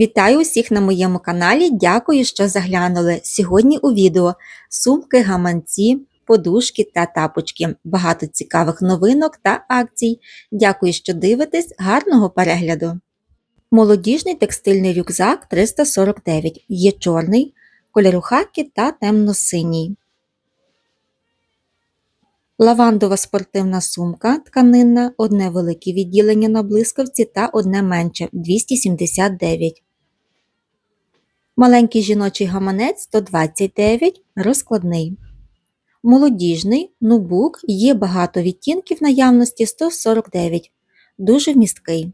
Вітаю усіх на моєму каналі. Дякую, що заглянули. Сьогодні у відео сумки, гаманці, подушки та тапочки. Багато цікавих новинок та акцій. Дякую, що дивитесь. Гарного перегляду! Молодіжний текстильний рюкзак 349. Є чорний, кольору хакі та темно-синій. Лавандова спортивна сумка тканинна, одне велике відділення на блискавці та одне менше 279. Маленький жіночий гаманець 129, розкладний. Молодіжний нубук є багато відтінків наявності 149, дуже вмісткий.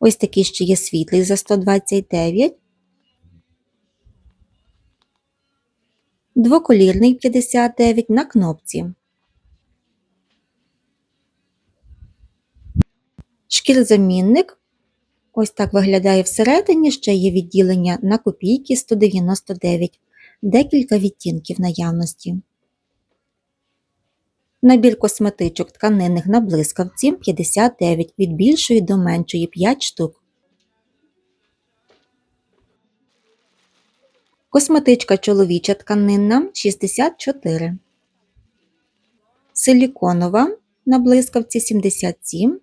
Ось такий ще є світлий за 129. Двоколірний 59 на кнопці. Шкірзамінник. Ось так виглядає всередині, ще є відділення на копійки 199, декілька відтінків наявності. Набір косметичок тканинних на блискавці 59 від більшої до меншої 5 штук. Косметичка чоловіча тканинна 64. Силіконова на блискавці 77.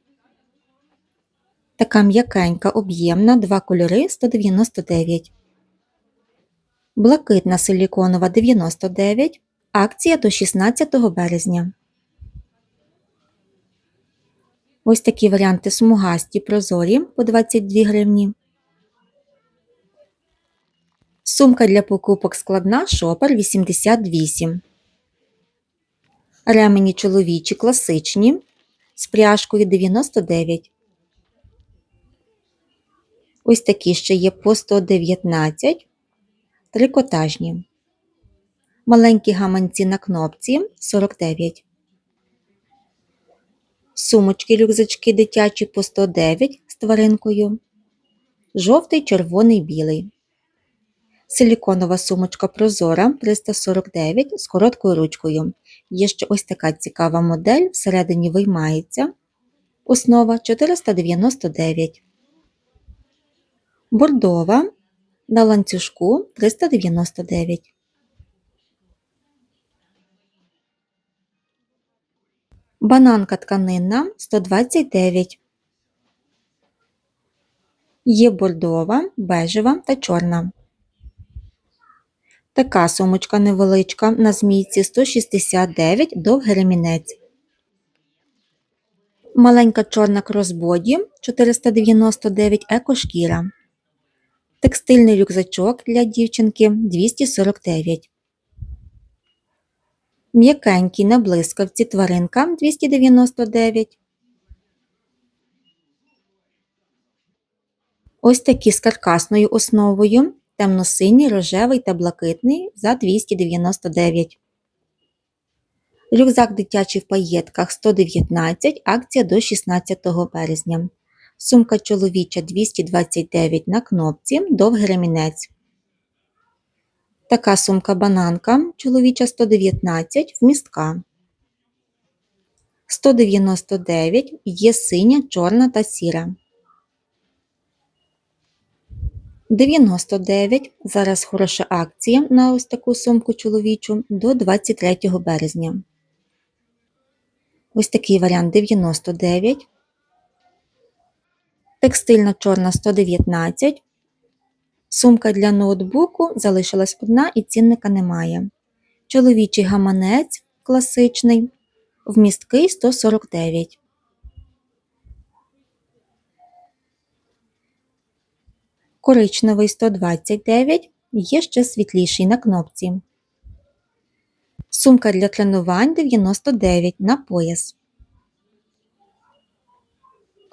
Така м'якенька об'ємна 2 кольори 199. Блакитна силіконова 99. Акція до 16 березня. Ось такі варіанти смугасті прозорі по 22 гривні. Сумка для покупок складна шопер 88. Ремені чоловічі класичні з пряжкою 99. Ось такі ще є по 119. Трикотажні. Маленькі гаманці на кнопці 49. Сумочки рюкзачки дитячі по 109 з тваринкою. Жовтий, червоний, білий. Силіконова сумочка прозора 349 з короткою ручкою. Є ще ось така цікава модель, всередині виймається. Основа 499. Бордова на ланцюжку 399. Бананка тканинна 129. Є бордова, бежева та чорна. Така сумочка невеличка на змійці 169 довгий ремінець. Маленька чорна кросбоді 499 екошкіра. Текстильний рюкзачок для дівчинки 249. М'якенький на блискавці тваринка 299. Ось такі з каркасною основою темно-синій, рожевий та блакитний за 299. Рюкзак дитячий в паєтках 119, акція до 16 березня. Сумка чоловіча 229 на кнопці, довгий ремінець. Така сумка бананка чоловіча 119 вмістка. 199 є синя, чорна та сіра. 99. Зараз хороша акція на ось таку сумку чоловічу до 23 березня. Ось такий варіант 99. Текстильна чорна 119. Сумка для ноутбуку залишилась одна і цінника немає. Чоловічий гаманець класичний. Вмісткий 149. коричневий 129, є ще світліший на кнопці. Сумка для тренувань 99 на пояс.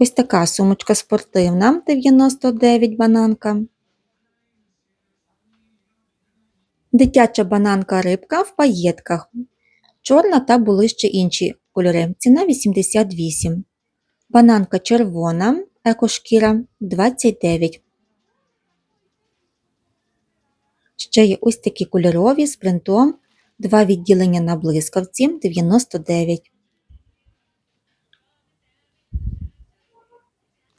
Ось така сумочка спортивна 99 бананка. Дитяча бананка рибка в паєтках. Чорна та були ще інші кольори. Ціна 88. Бананка червона, екошкіра 29. Ще є ось такі кольорові з принтом, два відділення на блискавці 99.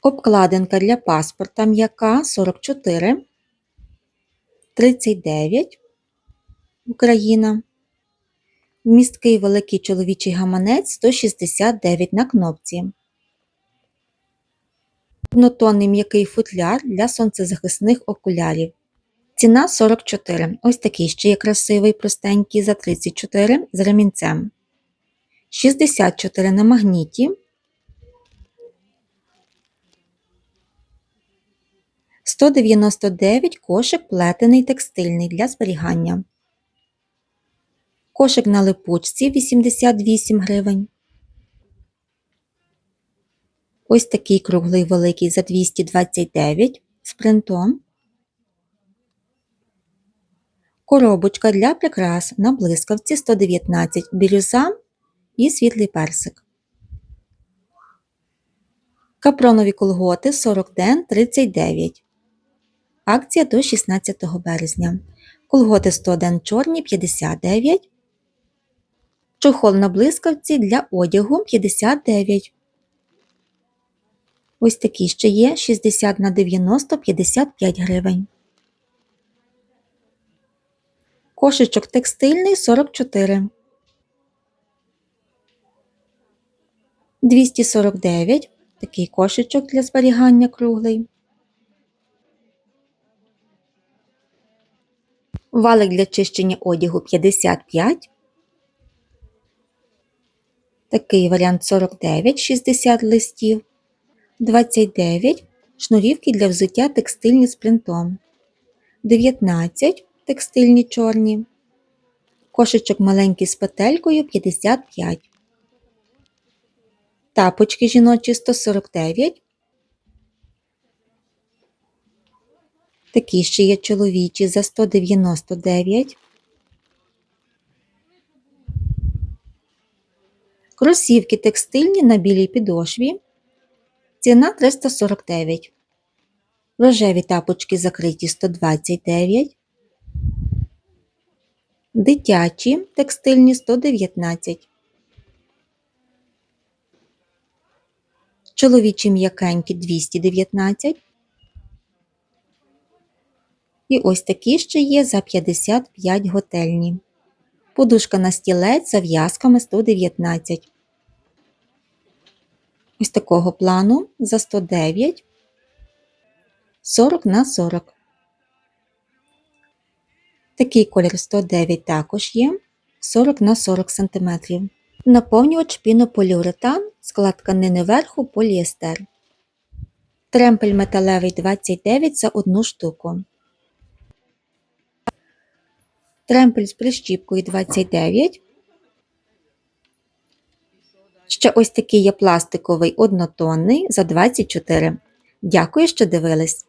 Обкладинка для паспорта м'яка 44, 39 Україна. Місткий великий чоловічий гаманець 169 на кнопці. Однотонний м'який футляр для сонцезахисних окулярів. Ціна 44. Ось такий ще є красивий, простенький за 34 з ремінцем. 64 на магніті. 199 кошик плетений текстильний для зберігання. Кошик на липучці 88 гривень. Ось такий круглий великий за 229 з принтом. Коробочка для прикрас на блискавці 119 бірюза і світлий персик. Капронові колготи 40 ден 39. Акція до 16 березня. Колготи 100 ден чорні 59. Чохол на блискавці для одягу 59. Ось такі ще є 60 на 90 55 гривень. Кошечок текстильний 44. 249. Такий кошечок для зберігання круглий. Валик для чищення одягу 55. Такий варіант 49, 60 листів. 29 шнурівки для взуття текстильні з принтом. 19 текстильні чорні. Кошечок маленький з петелькою 55. Тапочки жіночі 149. Такі ще є чоловічі за 199. Кросівки текстильні на білій підошві. Ціна 349. Рожеві тапочки закриті 129. Дитячі текстильні 119. Чоловічі м'якенькі 219. І ось такі ще є за 55 готельні. Подушка на стілець за в'язками 119. Ось такого плану за 109 40 на 40. Такий колір 109 також є 40 на 40 см. Наповнювач пінополіуретан, склад тканини верху поліестер. Тремпель металевий 29 за одну штуку. Тремпель з прищіпкою 29. Ще ось такий є пластиковий однотонний за 24. Дякую, що дивились!